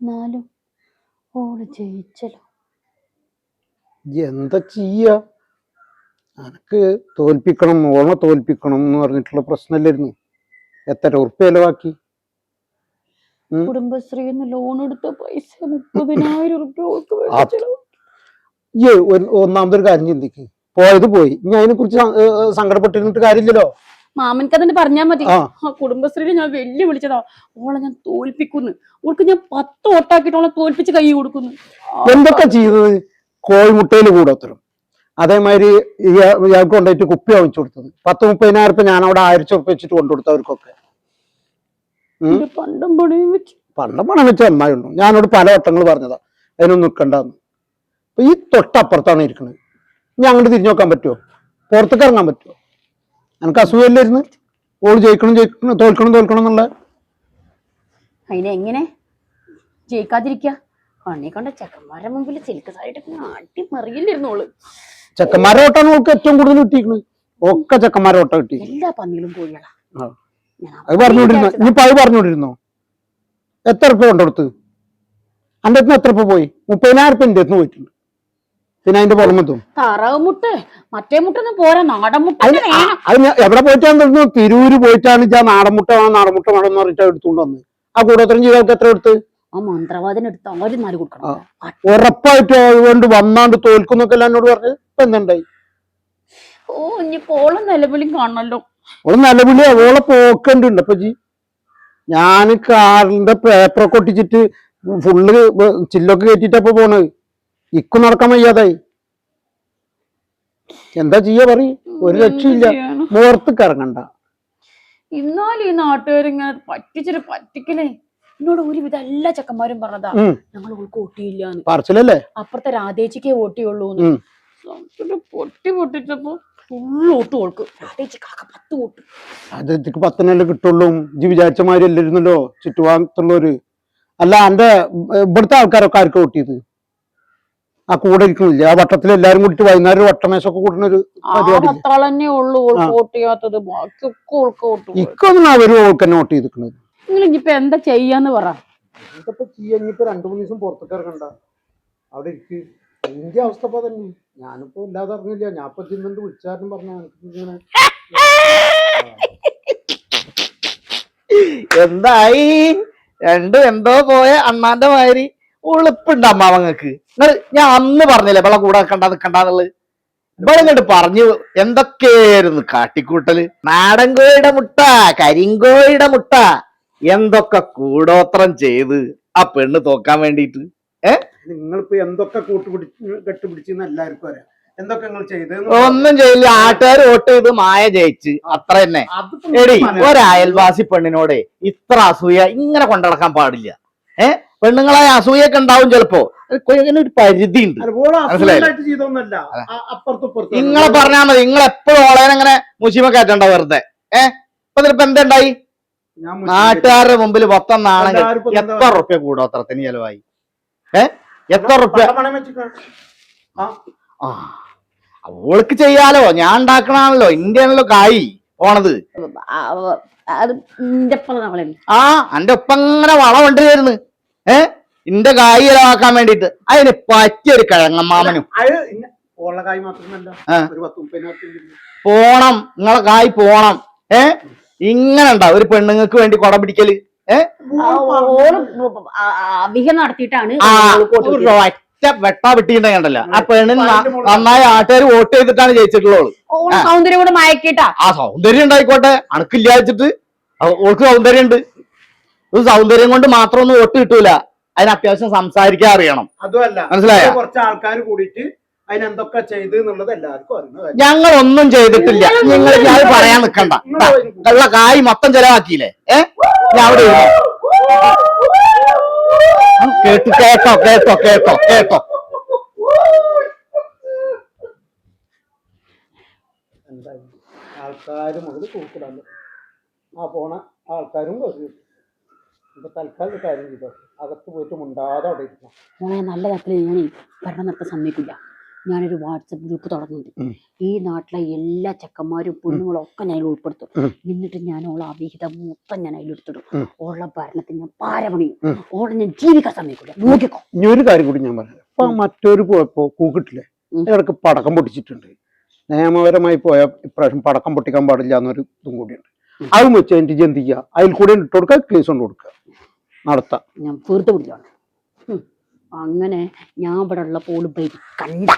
എന്നാലും ഓൾ ജയിച്ചല്ലോ. എന്താ ചെയ്യ? അനക്ക് തോൽപ്പിക്കണം ഓളെ തോൽപ്പിക്കണം എന്ന് പറഞ്ഞിട്ടുള്ള പ്രശ്നമല്ലായിരുന്നു എത്ര ഉറുപ്പ്യ ചെലവാക്കി ഉം. കുടുംബശ്രീന്ന് ലോൺ എടുത്ത പൈസ മുപ്പതിനായിരം ഉറുപ്പ്യ ഒരു- ഒന്നാമതൊരു കാര്യം ചിന്തിക്ക്. പോയത് പോയി. ഇനി അതിനെ കുറിച്ച് സങ്കടപ്പെട്ടിരുന്നിട്ട് കാര്യമില്ലല്ലോ? മാമൻക്ക് അതിന് പറഞ്ഞാ മതി. കുടുംബശ്രീയിൽ ഞാൻ വെല്ലു വിളിച്ചതാ ഓളെ ഞാൻ തോൽപ്പിക്കുന്നു. ഓൾക്ക് ഞാൻ പത്ത് ഓട്ടാക്കിയിട്ട് ഓളെ തോൽപ്പിച്ച് കൈ കൊടുക്കുന്നു. എന്തൊക്കെ ചെയ്തത് കോഴിമുട്ടയിൽ കൂടോത്തരം അതേമാതിരി ഇയാ- ഇയാൾക്ക് കൊണ്ടുപോയിട്ട് കുപ്പി വാങ്ങിച്ചു കൊടുത്തത്. പത്ത് മുപ്പതിനായിരം ഉറുപ്പ്യ ഞാൻ അവിടെ ആയിരത്തി ഉറപ്പ് വെച്ചിട്ട് കൊണ്ടുകൊടുത്ത അവർക്കൊക്കെ. പണ്ടും പണിയും വെച്ച്. പണ്ട് പണം വെച്ച നന്നായുള്ളൂ ഞാനോട് പല വട്ടങ്ങൾ പറഞ്ഞതാ. അതിനൊന്നും നിൽക്കണ്ടെന്ന്. അപ്പൊ ഈ തൊട്ടപ്പുറത്താണ് ഇരിക്കുന്നത് ഇനി അങ്ങോട്ട് തിരിഞ്ഞു നോക്കാൻ പറ്റുമോ പുറത്തേക്ക് ഇറങ്ങാൻ പറ്റുമോ എനിക്ക് അസൂയല്ലായിരുന്നു ഓൾ ജയിക്കണം ജയിക്കണം തോൽക്കണം തോൽക്കണം എന്നുള്ള? അതിനെങ്ങനെ എങ്ങനെ? ജയിക്കാതിരിക്ക? കണ്ണി കണ്ട ചെക്കന്മാരുടെ മുമ്പിൽ സിൽക്ക് സാരിട്ട് ആട്ടി മറിയില്ലായിരുന്നു ഓൾ. ചെക്കന്മാരെ ഓട്ടാണ് ഓൾക്ക് ഏറ്റവും കൂടുതൽ കിട്ടിയിരിക്കുന്നത് ഒക്കെ ചെക്കന്മാരെ ഓട്ടം കിട്ടി എല്ലാ പന്നികളും കോഴികളാ. ആ. അത് പറഞ്ഞുകൊണ്ടിരുന്നോ? വിചാരിച്ചതാ. ഇനിയിപ്പോ അത് പറഞ്ഞുകൊണ്ടിരുന്നോ? എത്ര എത്ര പോയി? മുപ്പതിനായിരം ഉറുപ്പ്യ എന്റെ അടുത്ത് പോയിട്ടുണ്ട്. പിന്നെ അതിന്റെ പുറമെത്തും താറാവ് മുട്ട്. മറ്റേ മുട്ടൊന്നും പോരാ. നാടൻ മുട്ട അത് എവിടെ പോയിട്ടാണ് തരുന്നു തിരൂര് പോയിട്ടാണ് ഞാൻ നാടൻ മുട്ട വേണം നാടൻ മുട്ട വേണം എന്ന് പറഞ്ഞിട്ട് എടുത്തുകൊണ്ട് വന്ന് ആ കൂടോത്രം ചെയ്തവർക്ക് എത്ര എടുത്ത്? ആ മന്ത്രവാദിന് എടുത്ത് ആരും നാല് കൊടുക്കണം. ഉറപ്പായിട്ട് അതുകൊണ്ട് വന്നാണ്ട് തോൽക്കുന്നൊക്കെ എല്ലാം എന്നോട് പറഞ്ഞു ഇപ്പൊ എന്തുണ്ടായി? ഓ ഇനി പോളും നിലവിളിയും കാണണല്ലോ. ഓൾ നിലവിളി അവളെ പോക്കണ്ടുണ്ട്. അപ്പൊ ജി ഞാൻ കാറിന്റെ പേപ്പറൊക്കെ ഒട്ടിച്ചിട്ട് ഫുള്ള് ചില്ലൊക്കെ കയറ്റിട്ടപ്പോ പോണത്. ഇക്കും നടക്കാൻ വയ്യാതായി. എന്താ ചെയ്യാ പറ? ഒരു രക്ഷയില്ല. എന്ത് കറങ്ങണ്ട ഇറങ്ങണ്ട. എന്നാലും ഈ നാട്ടുകാരിങ്ങനെ പറ്റിച്ചിട്ട് പറ്റിക്കലേ. എന്നോട് ഒരുവിധം എല്ലാ ചെക്കന്മാരും പറഞ്ഞതാ. നമ്മൾ ഞങ്ങൾ ഓൾക്ക് വോട്ടിയില്ലാന്ന് പറച്ചിലല്ലേ? അപ്പുറത്തെ രാധേച്ചിക്കേ ഓട്ടിയുള്ളൂ പൊട്ടി പൊട്ടിച്ചപ്പോ ഫുള്ള് വോട്ട് ഓൾക്ക്. പത്ത് പത്തിനല്ലേ കിട്ടുള്ളൂ. ജി വിചാരിച്ച മാതിരി അല്ലായിരുന്നല്ലോ ചുറ്റുഭാഗത്തുള്ളവര് അല്ല എന്റെ ഇവിടുത്തെ ആൾക്കാരൊക്കെ ആർക്കും വോട്ട് ആ കൂടെ ഇരിക്കുന്നില്ല ആ വട്ടത്തിൽ എല്ലാരും കൂടിട്ട് വൈകുന്നേരം വട്ടമേശൊക്കെ കൂടുന്ന ഒരു പരിപാടി ഇക്കൊന്നും അവർ ഓൾക്ക് തന്നെ വോട്ട് ചെയ്തിരിക്കുന്നത് ഇനിയിപ്പോ എന്താ ചെയ്യാന്ന് പറ. ചെയ്യാനിപ്പോ രണ്ടു മൂന്ന് ദിവസം പുറത്തേക്ക് ഇറങ്ങണ്ട. അവിടെ ഇരിക്ക്. എന്റെ അവസ്ഥ ഇപ്പൊ തന്നെ ഞാനിപ്പോ ഇല്ലാതെ അറിഞ്ഞില്ല ഞാൻ ഇപ്പൊ ചെന്നിട്ട് വിളിച്ചാരും പറഞ്ഞു ഇങ്ങനെ. എന്തായി? രണ്ടും എന്തോ പോയ അണ്ണാന്റെ മാതിരി. ഉളുപ്പുണ്ട് അമ്മാവങ്ങക്ക്. നിങ്ങൾ ഞാൻ അന്ന് പറഞ്ഞില്ലേ ഇവളെ കൂടെ നിക്കണ്ട നിക്കണ്ടെന്നുള്ളത് ഇവളിങ്ങോട്ട് പറഞ്ഞു എന്തൊക്കെയായിരുന്നു കാട്ടിക്കൂട്ടൽ? നാടൻ കോഴിയുടെ മുട്ട കരിങ്കോഴിയുടെ മുട്ട എന്തൊക്കെ കൂടോത്രം ചെയ്ത് ആ പെണ്ണ് തോക്കാൻ വേണ്ടിയിട്ട്? നിങ്ങളിപ്പോ എന്തൊക്കെ കൂട്ടുപിടിച്ച് കെട്ടുപിടിച്ചെന്ന് എല്ലാവർക്കും അറിയാം. എന്തൊക്കെ നിങ്ങൾ ഒന്നും ചെയ്യില്ല. ആട്ടുകാർ വോട്ട് ചെയ്ത് മായ ജയിച്ച്. അത്ര തന്നെ. എടി. ഒരയൽവാസി പെണ്ണിനോടെ ഇത്ര അസൂയ ഇങ്ങനെ കൊണ്ടടക്കാൻ പാടില്ല. ഏ? പെണ്ണുങ്ങളെ അസൂയൊക്കെ ഉണ്ടാവും ചിലപ്പോ. ഒരു പരിധി ഉണ്ട് നിങ്ങളെ പറഞ്ഞാൽ മതി. നിങ്ങൾ എപ്പോഴും ഓളേനെ ഇങ്ങനെ മുസീമ കയറ്റണ്ട വെറുതെ. ഏഹ് ഇപ്പൊ ഇതിലിപ്പോ എന്തുണ്ടായി? നാട്ടുകാരുടെ മുമ്പിൽ മൊത്തം നാണെങ്കിൽ എത്ര ഇപ്പൊ കൂടും റുപ്യ കൂടോത്രത്തിന് ചെലവായി? ഏഹ് എത്ര റുപ്യ? അവൾക്ക്. ആ, ആ. ഓൾക്ക് ചെയ്യാലോ. ഞാൻ ഉണ്ടാക്കണാണല്ലോ ഇന്ത്യയാണല്ലോ കായി പോണത്. ആ എന്റെ ഒപ്പം ഇങ്ങനെ വളം കൊണ്ടുവരുന്നു. ഏ? ഇന്റെ കായ് ചെലവാക്കാൻ വേണ്ടിട്ട് അതിന് പറ്റിയൊരു കിഴങ്ങമ്മാമനും പോണം നിങ്ങളെ കായ് പോണം. ഏ? ഇങ്ങനെ ഉണ്ടാവും. ഒരു പെണ്ണുങ്ങൾക്ക് വേണ്ടി കൊട പിടിക്കൽ. ഒറ്റ വെട്ടാ വെട്ടിയിട്ടുണ്ടെങ്കിലല്ല. ആ പെണ്ണിന് നന്നായി ആട്ടുകാർ വോട്ട് ചെയ്തിട്ടാണ് ജയിച്ചിട്ടുള്ളത് സൗന്ദര്യം കൂടെ മയക്കിട്ടാ. ആ സൗന്ദര്യം ഉണ്ടായിക്കോട്ടെ. അണക്കില്ലാച്ചിട്ട് ഓൾക്ക് സൗന്ദര്യം ഉണ്ട് ഇത് സൗന്ദര്യം കൊണ്ട് മാത്രം ഒന്നും വോട്ട് കിട്ടൂല. അതിന് അത്യാവശ്യം സംസാരിക്കാൻ അറിയണം. അതുമല്ല മനസ്സിലായോ? കുറച്ച് ആൾക്കാർ കൂടിയിട്ട് അതിനെന്തൊക്കെ ചെയ്ത് എന്നുള്ളത് എല്ലാവർക്കും ഞങ്ങൾ ഒന്നും ചെയ്തിട്ടില്ല. നിങ്ങൾ ഞാൻ പറയാൻ നിൽക്കണ്ട കള്ള കായ് മൊത്തം ചെലവാക്കിയില്ലേ? ഏ? ഞാൻ അവിടെ കേട്ടു കേട്ടോ കേട്ടോ കേട്ടോ കേട്ടോ. ആൾക്കാരും അത് കൂട്ടിടാൻ ആ പോണ ആൾക്കാരും ഇപ്പൊ തൽക്കാലം ഒരു കാര്യം ചെയ്തോ? അകത്ത് പോയിട്ട് മുണ്ടാതെ അവിടെ ഇരിക്കണം മോനെ നല്ല തരത്തിൽ ഞാൻ ഭരണം നടത്താൻ സമ്മതിക്കില്ല. ഞാനൊരു വാട്സപ്പ് ഗ്രൂപ്പ് തുടങ്ങുന്നുണ്ട്. ഈ നാട്ടിലെ എല്ലാ ചെക്കന്മാരും പെണ്ണുങ്ങളും ഒക്കെ ഞാൻ അതിൽ ഉൾപ്പെടുത്തും എന്നിട്ട് ഞാൻ ഓളെ അവിഹിതം മൊത്തം ഞാൻ അതിലെടുത്തിടും. ഓളെ ഭരണത്തിന് ഞാൻ പാരപണിയും ഓളെ ഞാൻ ജീവിക്കാൻ സമ്മതിക്കില്ല നോക്കിക്കോ. ഇനി ഒരു കാര്യം കൂടി ഞാൻ പറയാം. ഇപ്പൊ മറ്റൊരു പോയപ്പോ കൂക്കിട്ടില്ലേ. ഇടയ്ക്ക് പടക്കം പൊട്ടിച്ചിട്ടുണ്ട്. നിയമപരമായി പോയ ഇപ്രാവശ്യം പടക്കം പൊട്ടിക്കാൻ പാടില്ല എന്നൊരു ഇതും കൂടിയുണ്ട്. അതും വെച്ച് അതിന്റെ ജന്തിക്കുക അതിൽ കൂടെ ഇട്ട് കൊടുക്കുക കേസ് കൊണ്ട് കൊടുക്കുക നടത്താം. ഞാൻ തീർത്ത് പിടിച്ചാണ് അങ്ങനെ ഞാൻ ഇവിടെ ഉള്ള പോൾ കണ്ട.